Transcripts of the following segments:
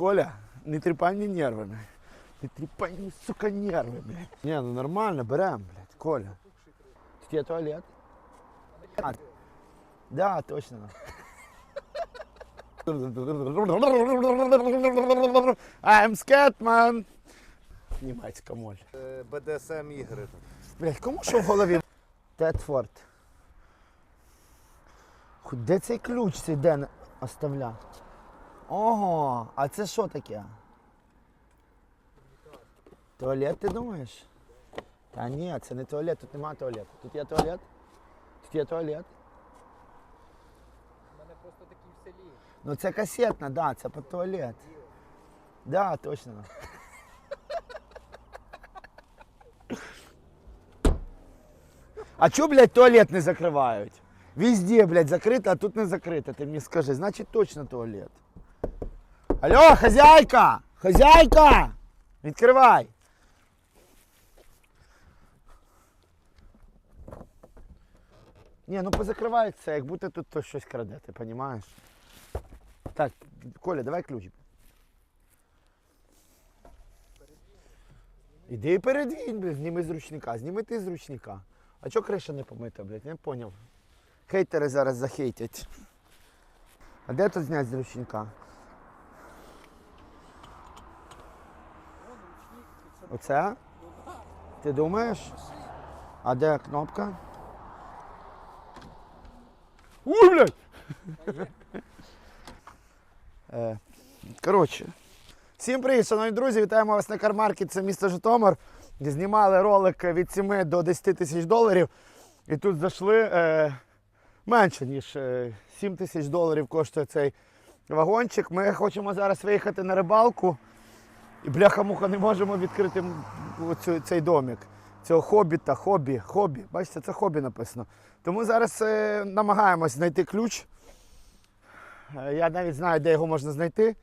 Коля, не тріпай мені нерви, блядь. Не тріпай мені, сука, блядь. Ні, ну нормально, берем, блядь, Коля. Є туалет? А, да, точно. I'm scared, man. Німецька моль. Е, БДСМ ігри. Блять, кому що в голові? Тетфорд. Де цей ключ цей Ден оставляв? Ого, а це що таке? Туалет, ти думаєш? Та ні, це не туалет, тут немає туалету. Тут є туалет? Тут є туалет. У мене просто такі в селі. Ну це касетна, да, це під туалет. Да, точно. А чого, блядь, туалет не закривають? Везде, блядь, закрито, а тут не закрито. Ти мені скажи, значить точно туалет. Алло, хазяйка! Хазяйка! Відкривай! Ні, ну позакривають це, як будто тут хтось щось краде, ти розумієш? Так, Коля, давай ключ. Іди передвінь, блядь, зніми з ручника, зніми ти з ручника. А чого криша не помита, блядь, не поняв. Хейтери зараз захейтять. А де тут зняти з ручника? Оце? Ти думаєш? А де кнопка? Ой, блядь! Е, Коротше. Всім привіт, шановні друзі! Вітаємо вас на Кармаркет, це місто Житомир. Знімали ролик від 7 до 10 тисяч доларів. І тут зайшли е, менше, ніж е, 7 тисяч доларів коштує цей вагончик. Ми хочемо зараз виїхати на рибалку. І бляха-муха не можемо відкрити оцю, цей домик. Цього хобіта, хобі, хобі. Бачите, це хобі написано. Тому зараз е, намагаємось знайти ключ. Е, Я навіть знаю, де його можна знайти.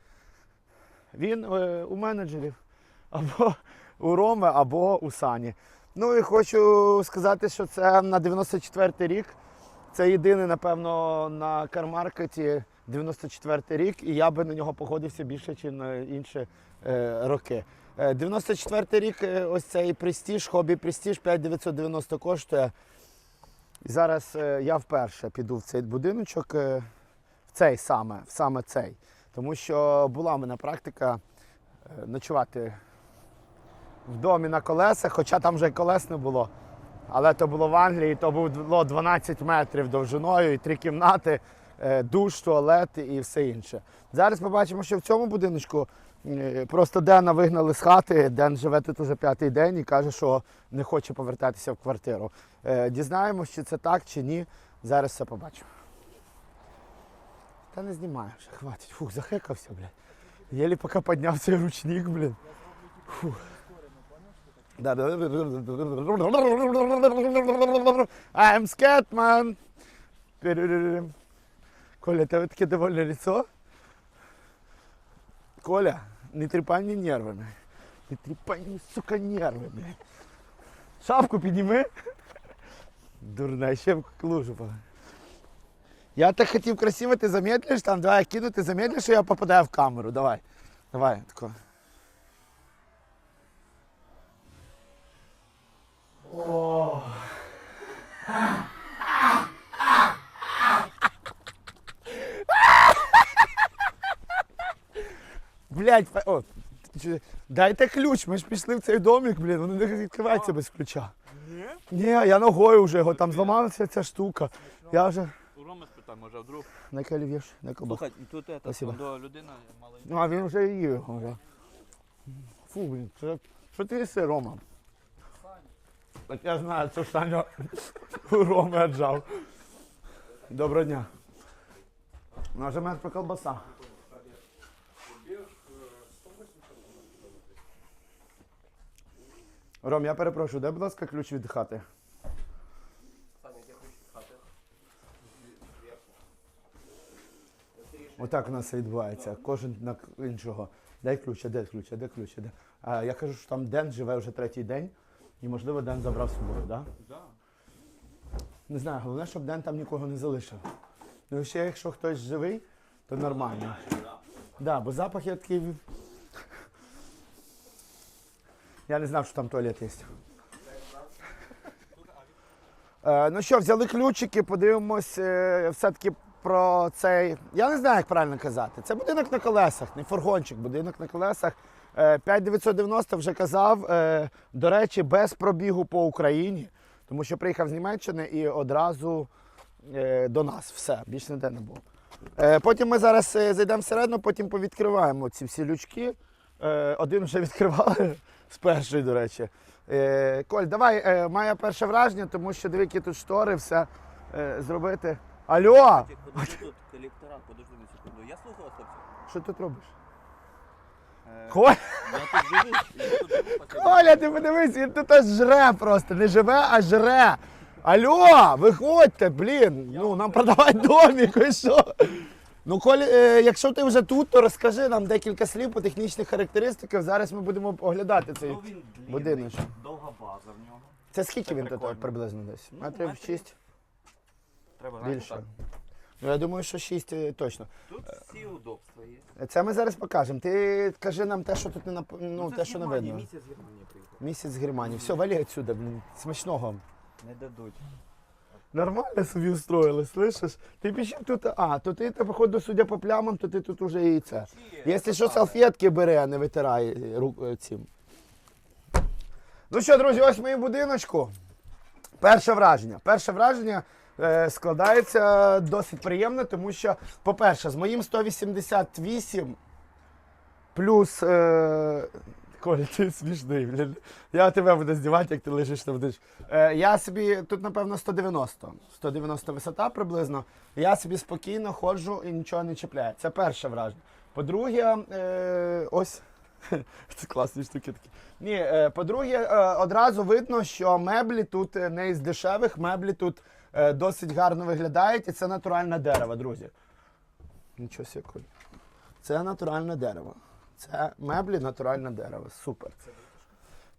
Він е, у менеджерів або у Роми, або у Сані. Ну і хочу сказати, що це на 94-й рік. Це єдиний, напевно, на кармаркеті 94-й рік, і я би на нього погодився більше, ніж на інші е, роки. Е, 94-й рік, е, ось цей престіж, хобі престіж 5990 коштує. Зараз е, я вперше піду в цей будиночок, е, в цей саме, в саме цей. Тому що була в мене практика е, ночувати в домі на колесах, хоча там вже колес не було. Але то було в Англії, то було 12 метрів довжиною, і три кімнати, е, душ, туалет і все інше. Зараз побачимо, що в цьому будиночку е, просто Дена вигнали з хати. Ден живе тут уже п'ятий день і каже, що не хоче повертатися в квартиру. Е, Дізнаємося, чи це так, чи ні. Зараз все побачимо. Та не знімаю вже, хватить. Фух, захекався, блядь. Єлі поки підняв цей ручник, блін. Фух. I'm scared, man. Коля, тебе таке довольне лицо? Коля, не тріпай мені нерви, блядь. Не тріпай мені, сука, нерви, блядь. Шапку підніми. Дурна, ще в погано. Я так хотів красиво, ти замедлиш там, давай я кину, ти замедлиш, і я попадаю в камеру. Давай. Давай, тако. О. Блять, о, дайте ключ, ми ж пішли в цей домик, блін, воно не відкривається без ключа. Ні? Ні, я ногою вже його, там зламалася ця штука. Я вже У Роми спитай, може, вдруг. на калів'єш, на кобах. Слухай, тут это, Спасибо. до людина мала. Ну, а він вже їв його вже. Фу, блін, це, що ти їси, Рома? Так я знаю, це Саня у Роми отжав. Доброго дня. Наша мертва колбаса. Ром, я перепрошую, дай, будь ласка, ключ від хати. Отак у нас відбувається. Кожен на іншого. Дай ключ, а де ключ, а де ключ, а де. А я кажу, що там Ден живе вже третій день, і можливо Ден забрав з собою, так? Да? Да. Не знаю, головне, щоб Ден там нікого не залишив. Ну і ще якщо хтось живий, то нормально. Да, бо запах є такий. Я не знав, що там туалет є. Е, ну що, взяли ключики, подивимось е, все-таки про цей. Я не знаю, як правильно казати. Це будинок на колесах, не фургончик, будинок на колесах. Е, 5990 вже казав. Е, до речі, без пробігу по Україні, тому що приїхав з Німеччини і одразу е, до нас. Все, більше ніде не було. Е, потім ми зараз е, зайдемо всередину, потім повідкриваємо ці всі лючки. Е, один вже відкривали з першої, до речі. Е, Коль, давай, е, моє перше враження, тому що диви, які тут штори, все е, зробити. Алло! Подожди тут колектора, подожди на секунду. Я слухав хлопці. Що ти тут робиш? Е, Коля, Я тут живу, я тут живу последній Коля, ти подивись, він тут аж жре просто. Не живе, а жре. Алло, виходьте, блін. Ну, нам продавати домик, ви що? Ну, Коля, е, якщо ти вже тут, то розкажи нам декілька слів по технічних характеристиках. Зараз ми будемо оглядати цей. Ну, він длинний, будиночок. довга база в нього. Це скільки Це він тут приблизно десь? Ну, Метрів метрів 6? Треба знаєте, Більше. так. Ну, я думаю, що 6 точно. Тут всі удобства є. Це ми зараз покажемо. Ти кажи нам те, що тут не нап... ну, це те, з що не Германії, видно. Місяць з Германії приїхав. Місяць з Германії. Все, валі блін. Смачного. Не дадуть. Нормально собі устроїли, слышиш? Ти пішов тут, а, то ти, походу, судя по плямам, то ти тут уже і це. Якщо що, салфетки бери, а не витирай рук е, цим. Ну що, друзі, ось мої будиночку. Перше враження. Перше враження е, складається досить приємно, тому що, по-перше, з моїм 188 плюс. Е, Коля, ти смішний, блін. Я тебе буду знімати, як ти лежиш там будеш. Е, я собі, тут, напевно, 190. 190 висота приблизно. Я собі спокійно ходжу і нічого не чіпляє. Це перше враження. По-друге, е, ось. Це класні штуки такі. Ні, е, по-друге, е, одразу видно, що меблі тут е, не із дешевих, меблі тут е, досить гарно виглядають, і це натуральне дерево, друзі. Нічого. Коль. Це натуральне дерево. Це меблі, натуральне дерево. Супер.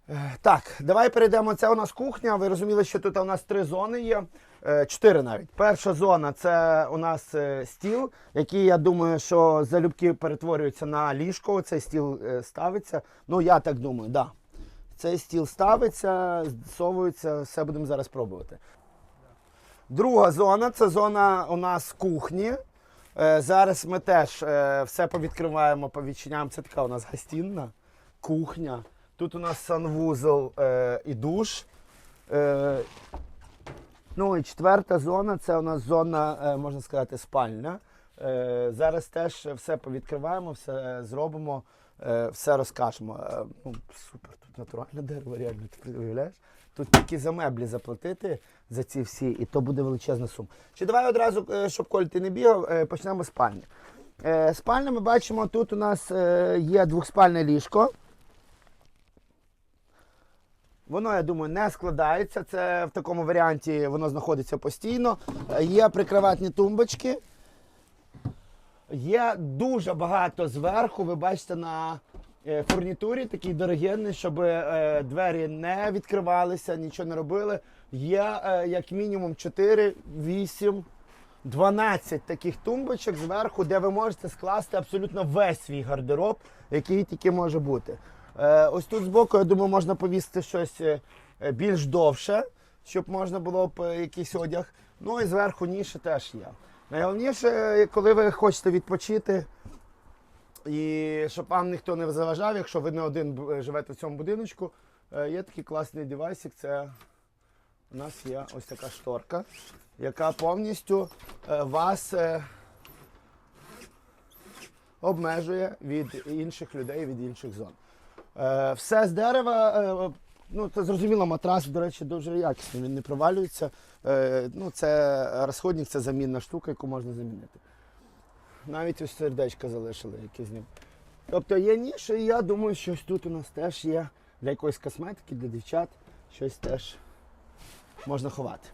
Е, Так, давай перейдемо. Це у нас кухня. Ви розуміли, що тут у нас три зони є. Е, Чотири навіть. Перша зона це у нас е, стіл, який, я думаю, що залюбки перетворюється на ліжко. Цей стіл ставиться. Ну, я так думаю. Да. Цей стіл ставиться, зсовується, все будемо зараз пробувати. Друга зона це зона у нас кухні. Е, Зараз ми теж е, все повідкриваємо, повідчиняємо. Це така у нас гостінна кухня. Тут у нас санвузол е, і душ. Ну і четверта зона це у нас зона, можна сказати, спальня. Зараз теж все повідкриваємо, все зробимо, все розкажемо. Ну, супер, тут натуральне дерево, реально, ти уявляєш? Тут тільки за меблі заплатити за ці всі, і то буде величезна сума. Чи давай одразу, е, щоб Коль ти не бігав, е, почнемо з спальні. Е, Спальня ми бачимо, тут у нас є двохспальне ліжко. Воно, я думаю, не складається. Це в такому варіанті воно знаходиться постійно. Є прикроватні тумбочки. Є дуже багато зверху. Ви бачите на фурнітурі такий дорогенний, щоб е, двері не відкривалися, нічого не робили. Є е, як мінімум 4, 8, 12 таких тумбочок зверху, де ви можете скласти абсолютно весь свій гардероб, який тільки може бути. Е, ось тут збоку, я думаю, можна повісити щось е, е, більш довше, щоб можна було б е, якийсь одяг. Ну і зверху ніші теж є. Найголовніше, е, коли ви хочете відпочити, і щоб вам ніхто не заважав, якщо ви не один живете в цьому будиночку, е, є такий класний девайсик. Це у нас є ось така шторка, яка повністю е, вас е, обмежує від інших людей, від інших зон. Все з дерева. Ну, це зрозуміло, матрас, до речі, дуже якісний, він не провалюється. Ну, це розходник, це замінна штука, яку можна замінити. Навіть ось сердечка залишили, які з ним. Тобто є ніші, і я думаю, щось тут у нас теж є для якоїсь косметики, для дівчат, щось теж можна ховати.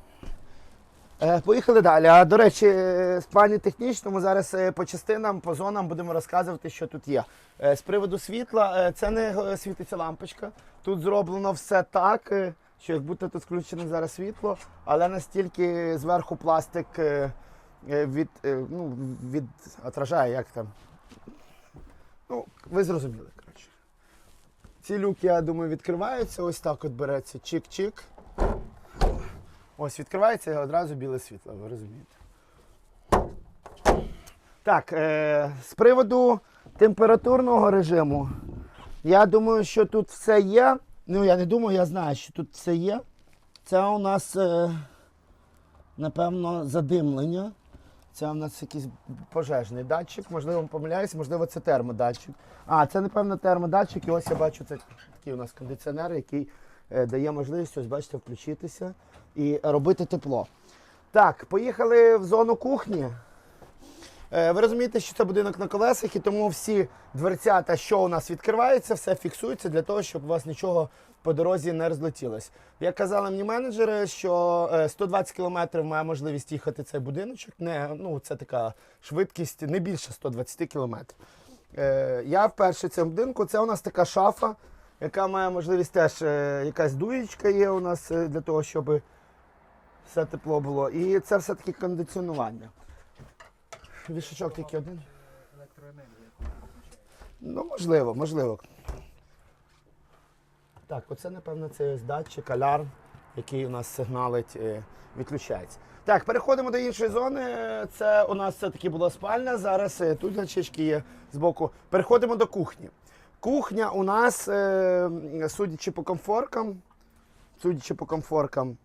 Е, поїхали далі. А до речі, е, в плані технічному зараз е, по частинам, по зонам будемо розказувати, що тут є. Е, з приводу світла, е, це не світиться лампочка. Тут зроблено все так, що як будто тут включене зараз світло, але настільки зверху пластик від, е, ну, від отражає, як там. Ну, ви зрозуміли, коротше. Ці люки, я думаю, відкриваються. Ось так от береться чик-чик. Ось відкривається і одразу біле світло, ви розумієте. Так, е, з приводу температурного режиму, я думаю, що тут все є. Ну, я не думаю, я знаю, що тут все є. Це у нас, е, напевно, задимлення. Це у нас якийсь пожежний датчик, можливо, помиляюсь, можливо, це термодатчик. А, це, напевно, термодатчик, і ось я бачу, це такий у нас кондиціонер, який е, дає можливість, ось бачите, включитися і робити тепло. Так, поїхали в зону кухні. Е, Ви розумієте, що це будинок на колесах, і тому всі дверцята, що у нас відкривається, все фіксується для того, щоб у вас нічого по дорозі не розлетілось. Як казали мені менеджери, що е, 120 км має можливість їхати цей будиночок. Не, ну, це така швидкість не більше 120 км. Е, Я вперше в цьому будинку. Це у нас така шафа, яка має можливість теж е, якась дуєчка є у нас е, для того, щоб все тепло було. І це все-таки кондиціонування. Вішачок тільки один. Електроенергія. Ну, можливо, можливо. Так, оце, напевно, це ось датчик, алярм, який у нас сигналить, е, відключається. Так, переходимо до іншої зони. Це у нас все-таки була спальня. Зараз е, тут гачечки є збоку. Переходимо до кухні. Кухня у нас, е, судячи по комфоркам, судячи по комфоркам,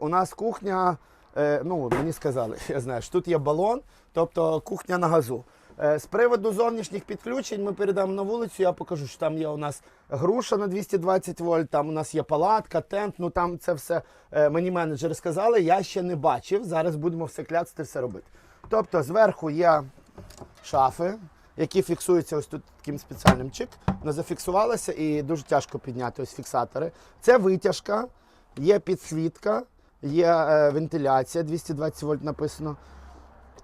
у нас кухня, е, ну мені сказали, я знаю, що тут є балон, тобто кухня на газу. Е, з приводу зовнішніх підключень ми перейдемо на вулицю, я покажу, що там є у нас груша на 220 вольт, там у нас є палатка, тент, ну там це все е, мені менеджери сказали, я ще не бачив. Зараз будемо все кляцати, все робити. Тобто зверху є шафи, які фіксуються ось тут таким спеціальним чик. Вона зафіксувалася і дуже тяжко підняти ось фіксатори. Це витяжка, є підсвітка, є е, вентиляція, 220 вольт написано.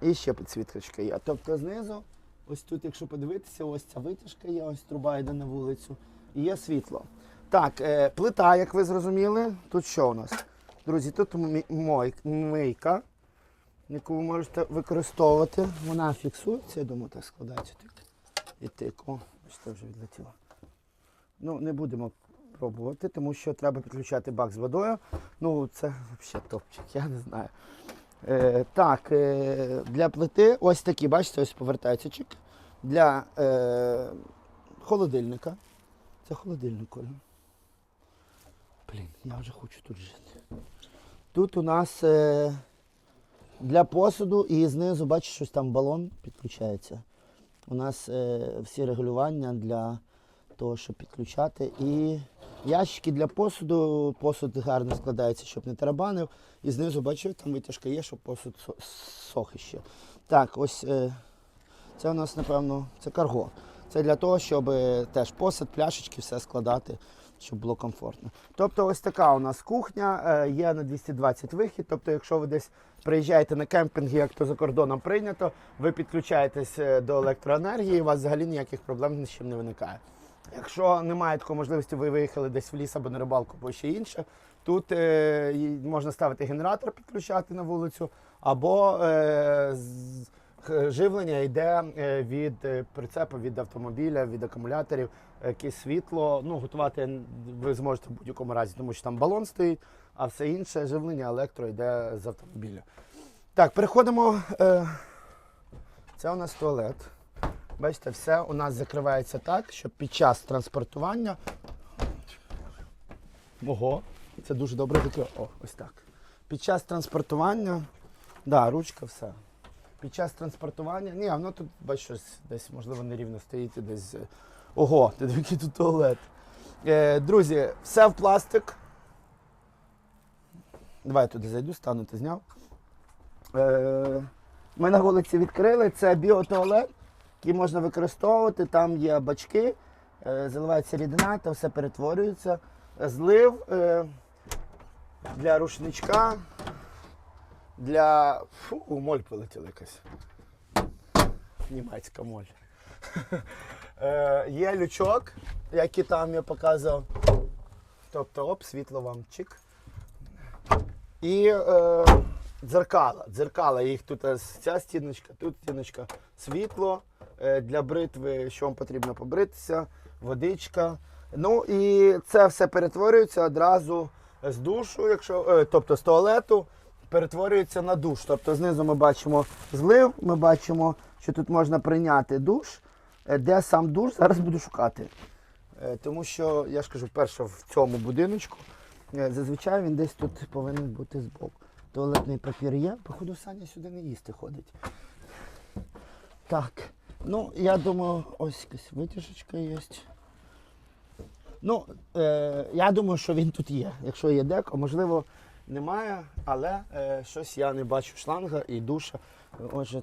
І ще підсвіточка є. Тобто знизу, ось тут, якщо подивитися, ось ця витяжка є, ось труба йде на вулицю. І є світло. Так, е, плита, як ви зрозуміли, тут що у нас? Друзі, тут мийка, яку ви можете використовувати. Вона фіксується, я думаю, так складається. І тик. О, бачите, вже відлетіло. Ну, не будемо пробувати, тому що треба підключати бак з водою. Ну, це взагалі топчик, я не знаю. Е, так, е, для плити ось такі, бачите, ось повертається. Для е, холодильника. Це холодильник. Блін, я вже хочу тут жити. Тут у нас е, для посуду і знизу, бачиш, щось там балон підключається. У нас е, всі регулювання для того, щоб підключати. І ящики для посуду. Посуд гарно складається, щоб не тарабанив. І знизу, бачив, там витяжка є, щоб посуд со- сох іще. Так, ось е, це у нас, напевно, це карго. Це для того, щоб е, теж посуд, пляшечки, все складати, щоб було комфортно. Тобто, ось така у нас кухня, е, є на 220 вихід. Тобто, якщо ви десь приїжджаєте на кемпінги, як то за кордоном прийнято, ви підключаєтесь до електроенергії, і у вас взагалі ніяких проблем з чим не виникає. Якщо немає такої можливості, ви виїхали десь в ліс або на рибалку, або ще інше, тут е, можна ставити генератор, підключати на вулицю, або е, живлення йде е, від е, прицепу, від автомобіля, від акумуляторів, якесь світло. Ну, готувати ви зможете в будь-якому разі, тому що там балон стоїть, а все інше живлення електро йде з автомобіля. Так, переходимо. Е, це у нас туалет. Бачите, все у нас закривається так, щоб під час транспортування. Ого, це дуже добре закрив. О, ось так. Під час транспортування. Да, ручка, все. Під час транспортування. Ні, воно тут, бачиш, щось десь, можливо, нерівно стоїть і десь. е, Ого, який тут туалет. Е, друзі, все в пластик. Давай я туди зайду, стану, ти зняв. Е, ми на вулиці відкрили. Це біотуалет який можна використовувати. Там є бачки, е, заливається рідина, та все перетворюється. Злив е, для рушничка, для. Фу, моль полетіла якась. Німецька моль. Е, Є лючок, який там я показував. Тобто, оп, світло вам чик. І е, дзеркала. Дзеркала, їх тут ця стіночка, тут стіночка. світло для бритви, що вам потрібно побритися, водичка. Ну і це все перетворюється одразу з душу, якщо, е, тобто з туалету, перетворюється на душ. Тобто знизу ми бачимо злив, ми бачимо, що тут можна прийняти душ. Е, Де сам душ, зараз буду шукати. Е, Тому що, я ж кажу, вперше в цьому будиночку. е, Зазвичай він десь тут повинен бути збоку. Туалетний папір є. Походу, Саня сюди не їсти ходить. Так. Ну, я думаю, ось якась витяжечка є. Ну, е, я думаю, що він тут є. Якщо є деко, можливо, немає, але е, щось я не бачу шланга і душа. Отже.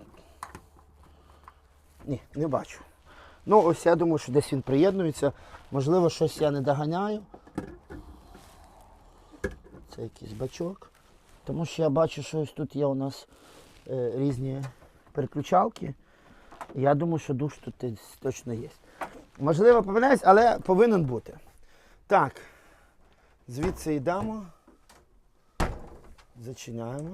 Ні, не бачу. Ну, ось я думаю, що десь він приєднується. Можливо, щось я не доганяю. Це якийсь бачок. Тому що я бачу, що ось тут є у нас е, різні переключалки. Я думаю, що душ тут точно є. Можливо, помиляюсь, але повинен бути. Так, звідси йдемо. Зачиняємо.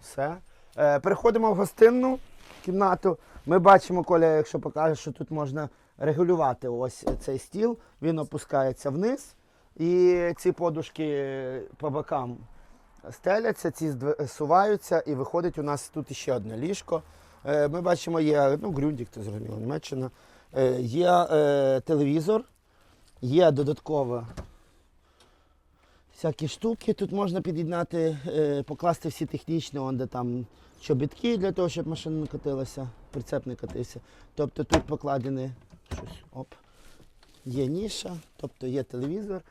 Все. Е, переходимо в гостинну кімнату. Ми бачимо, Коля, якщо покаже, що тут можна регулювати ось цей стіл. Він опускається вниз. І ці подушки по бокам стеляться, ці суваються, і виходить у нас тут ще одне ліжко. Е, Ми бачимо, є ну, Грюндік, це зрозуміло, Німеччина. Е, Є е, телевізор, є додатково всякі штуки. Тут можна під'єднати, покласти всі технічні, он, де там чобітки для того, щоб машина не катилася, прицеп не катився. Тобто тут покладені щось. Оп. Є ніша, тобто є телевізор,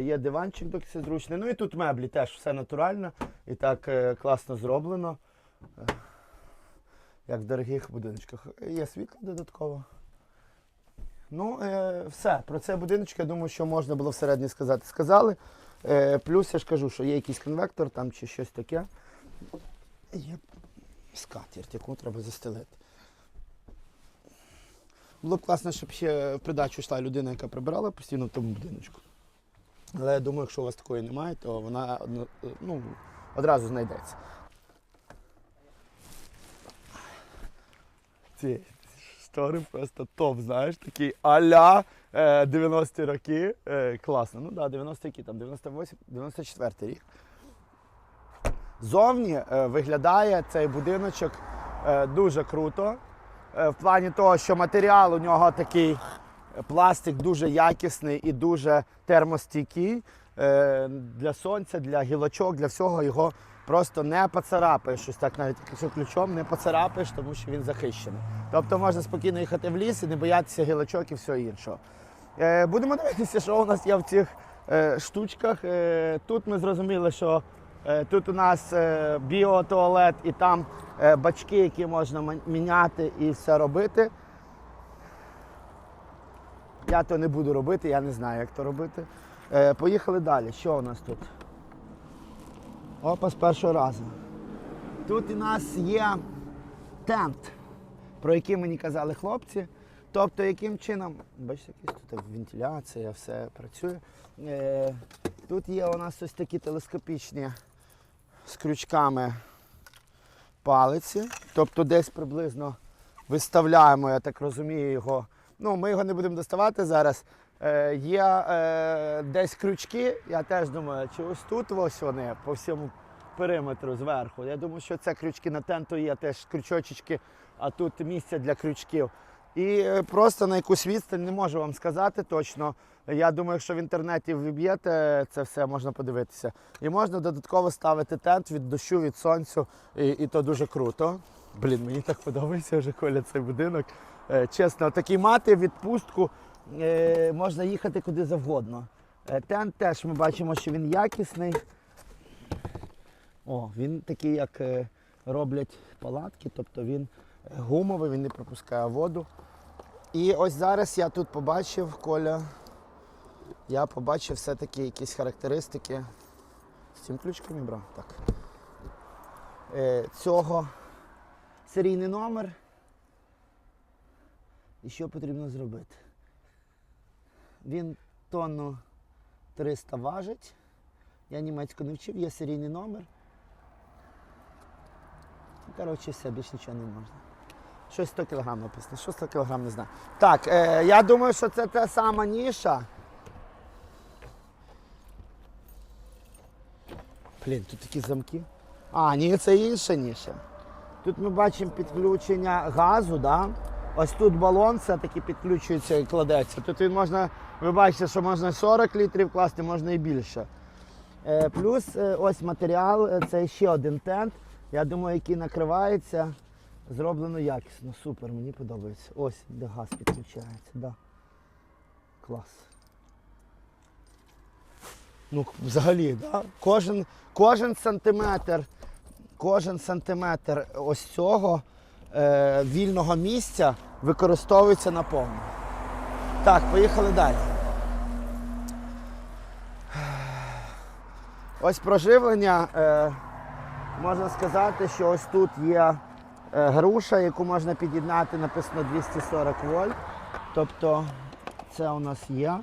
є диванчик досить зручний. Ну і тут меблі теж все натурально і так класно зроблено. Як в дорогих будиночках. Є світло додатково. Ну, е, все. Про цей будиночок, я думаю, що можна було всередині сказати. Сказали. Е, плюс я ж кажу, що є якийсь конвектор там чи щось таке. Є скатерть, яку треба застелити. Було б класно, щоб ще в придачу йшла людина, яка прибирала постійно в тому будиночку. Але я думаю, якщо у вас такої немає, то вона ну, одразу знайдеться. Ці штори просто топ, знаєш, такий а-ля е, 90-ті роки. Е, класно. Ну да, 90 які там, 98, 94 рік. Зовні е, виглядає цей будиночок е, дуже круто. Е, в плані того, що матеріал у нього такий е, пластик дуже якісний і дуже термостійкий. Е, для сонця, для гілочок, для всього його просто не поцарапаєш. Щось так навіть якщо ключом не поцарапаєш, тому що він захищений. Тобто можна спокійно їхати в ліс і не боятися гілочок і всього іншого. Е, будемо дивитися, що у нас є в цих е, штучках. Е, тут ми зрозуміли, що е, тут у нас е, біотуалет і там е, бачки, які можна міняти і все робити. Я то не буду робити, я не знаю, як то робити. Е, поїхали далі. Що у нас тут? Опа, з першого разу. Тут у нас є тент, про який мені казали хлопці. Тобто, яким чином, бачите, якась тут вентиляція, все працює. Е, тут є у нас ось такі телескопічні з крючками палиці. Тобто десь приблизно виставляємо, я так розумію, його. Ну, ми його не будемо доставати зараз. Е, є е, десь крючки, я теж думаю, чи ось тут ось вони по всьому периметру зверху. Я думаю, що це крючки на тенту є теж крючочечки, а тут місце для крючків. І просто на якусь відстань не можу вам сказати точно. Я думаю, якщо в інтернеті вб'єте, це все можна подивитися. І можна додатково ставити тент від дощу, від сонцю, і, і то дуже круто. Блін, мені так подобається вже Коля цей будинок. Е, Чесно, такий мати відпустку е, можна їхати куди завгодно. Е, Тент теж ми бачимо, що він якісний. О, він такий, як е, роблять палатки, тобто він е, гумовий, він не пропускає воду. І ось зараз я тут побачив, Коля, я побачив все-таки якісь характеристики. З цим ключком я брав? Так. Е, цього серійний номер. І що потрібно зробити? Він тонну 300 важить. Я німецьку не вчив, є серійний номер. Ну, Коротше, все, більш нічого не можна. Щось 100 кг написано. Що 100 кг не знаю. Так, е, я думаю, що це та сама ніша. Блін, тут такі замки. А, ні, це інша ніша. Тут ми бачимо підключення газу, да? Ось тут балон все-таки підключується і кладеться. Тут він можна, ви бачите, що можна 40 літрів класти, можна і більше. Е, плюс е, ось матеріал, е, це ще один тент. Я думаю, який накривається. Зроблено якісно. Супер, мені подобається. Ось де газ підключається. Да. Клас. Ну, взагалі, да? кожен, кожен сантиметр, кожен сантиметр ось цього е, вільного місця використовується наповну. Так, поїхали далі. Ось проживлення. Е, можна сказати, що ось тут є е, груша, яку можна під'єднати, написано 240 вольт. Тобто це у нас є.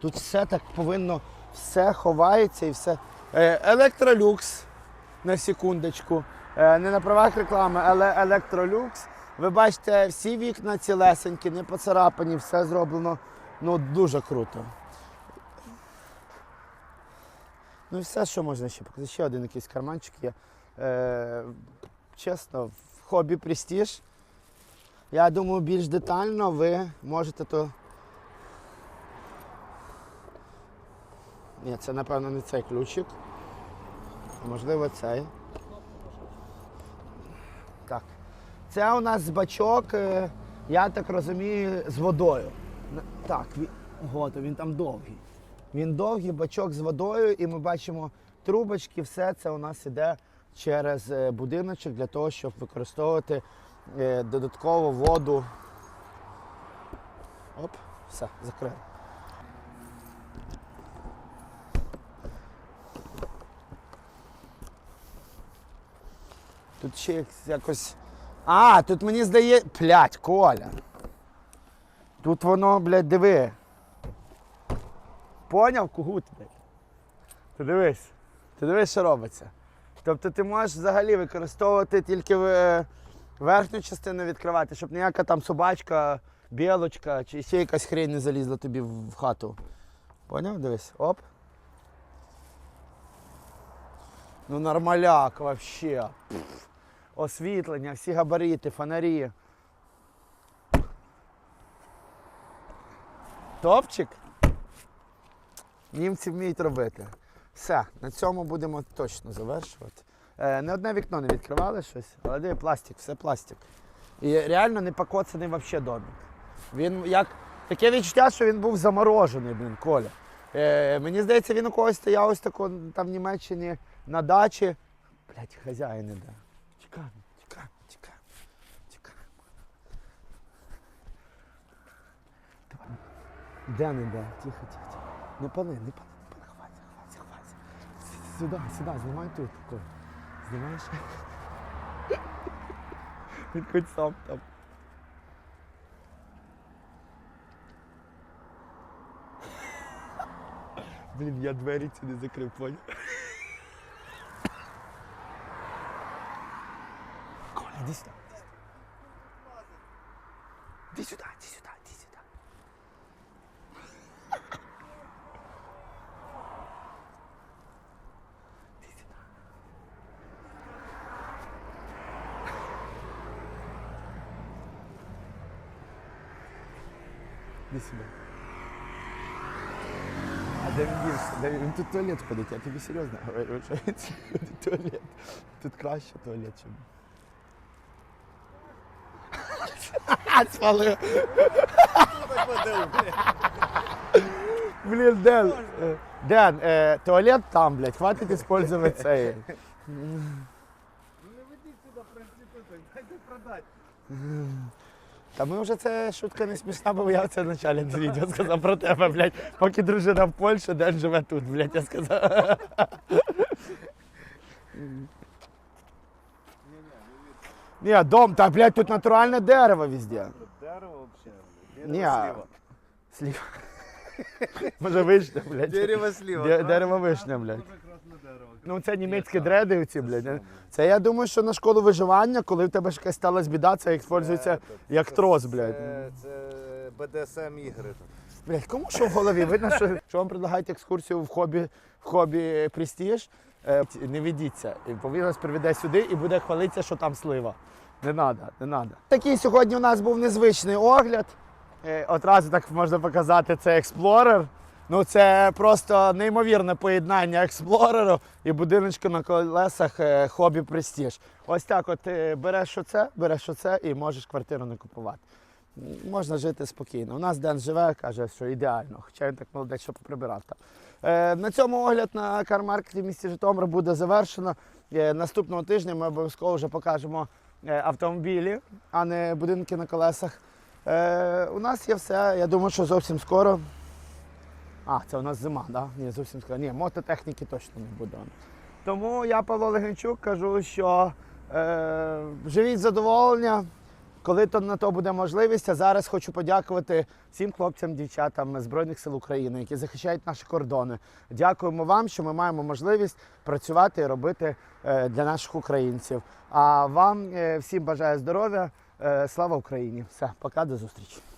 Тут все так повинно, все ховається і все. Е, електролюкс на секундочку. Е, не на правах реклами, але електролюкс. Ви бачите, всі вікна цілесенькі, не поцарапані, все зроблено ну, дуже круто. Ну і все, що можна ще показати. Ще один якийсь карманчик є. Е, чесно, в хобі престіж. Я думаю, більш детально ви можете то. Ні, це напевно не цей ключик. Можливо, цей. Так. Це у нас бачок, е, я так розумію, з водою. Так, він, от, він там довгий. Він довгий бачок з водою, і ми бачимо трубочки, все це у нас іде через е, будиночок для того, щоб використовувати е, додатково воду. Оп, все, закрили. Тут ще якось. А, тут мені здає. Блять, Коля. Тут воно, блядь, диви. Поняв, кугут, блядь? Ти дивись. Ти дивись, що робиться. Тобто ти можеш взагалі використовувати тільки е, верхню частину відкривати, щоб ніяка там собачка, білочка чи ще якась хрень не залізла тобі в хату. Поняв? Дивись. Оп. Ну нормаляк вообще. Освітлення, всі габарити, фонарі. Топчик. Німці вміють робити. Все, на цьому будемо точно завершувати. Е, не одне вікно не відкривали щось, але диви, пластик, все пластик. І реально не покоцаний взагалі домик. Він як. Таке відчуття, що він був заморожений, блін, Коля. Е, мені здається, він у когось стояв ось тако там в Німеччині на дачі. Блять, хазяїн іде. Де не де? Тихо, тихо, тихо. Не пали, не пали, не пали, ховайся, ховайся. С- Сюди, сюди, знімай тут. Коль. Знімаєш? Він хоч сам там. Блін, я двері ці не закрив, поняв? Коля, іди Іди сюди. А де він дівся? Де він? Він тут в туалет ходить, я тобі серйозно говорю, що він ходить в туалет. Тут краще туалет, чим. Спалив. Блін, Ден, е, Ден, е, туалет там, блядь, хватить использовать цей. Ну не ведіть сюди проституток, дайте продати. Та ми вже це шутка не смішна, бо я це в началі відео сказав про тебе, блядь. Поки дружина в Польщі, Ден живе тут, блядь, я сказав. Ні, дом, та, блядь, тут натуральне дерево везде. Дерево взагалі. Ні, сліва. Слів. Може вишня, блядь. Дерево сліва. Де- дерево вишня, блядь. Ну це німецькі дреди оці, блядь. Це я думаю, що на школу виживання, коли в тебе ж якась сталася біда, це використовується як трос, блядь. Це, це БДСМ ігри. Блядь, кому що в голові? Видно, що, що вам предлагають екскурсію в хобі, в хобі Престіж, е, не ведіться. І повинен вас приведе сюди і буде хвалитися, що там слива. Не треба, не треба. Такий сьогодні у нас був незвичний огляд. Е, Одразу так можна показати, це експлорер. Ну, це просто неймовірне поєднання експлореру і будиночку на колесах е, хобі Престіж. Ось так, от е, береш оце, береш оце і можеш квартиру не купувати. Можна жити спокійно. У нас Ден живе, каже, що ідеально, хоча він так молодець, що поприбирав там. Е, на цьому огляд на кармаркеті в місті Житомир буде завершено. Е, наступного тижня ми обов'язково вже покажемо е, автомобілі, а не будинки на колесах. Е, у нас є все. Я думаю, що зовсім скоро. А, це у нас зима, да? Ні, зовсім скоро. Ні, мототехніки точно не буде. Тому я, Павло Легенчук, кажу, що е, живіть задоволення, коли то на то буде можливість. А зараз хочу подякувати всім хлопцям, дівчатам Збройних сил України, які захищають наші кордони. Дякуємо вам, що ми маємо можливість працювати і робити е, для наших українців. А вам е, всім бажаю здоров'я. Е, слава Україні! Все, пока, до зустрічі.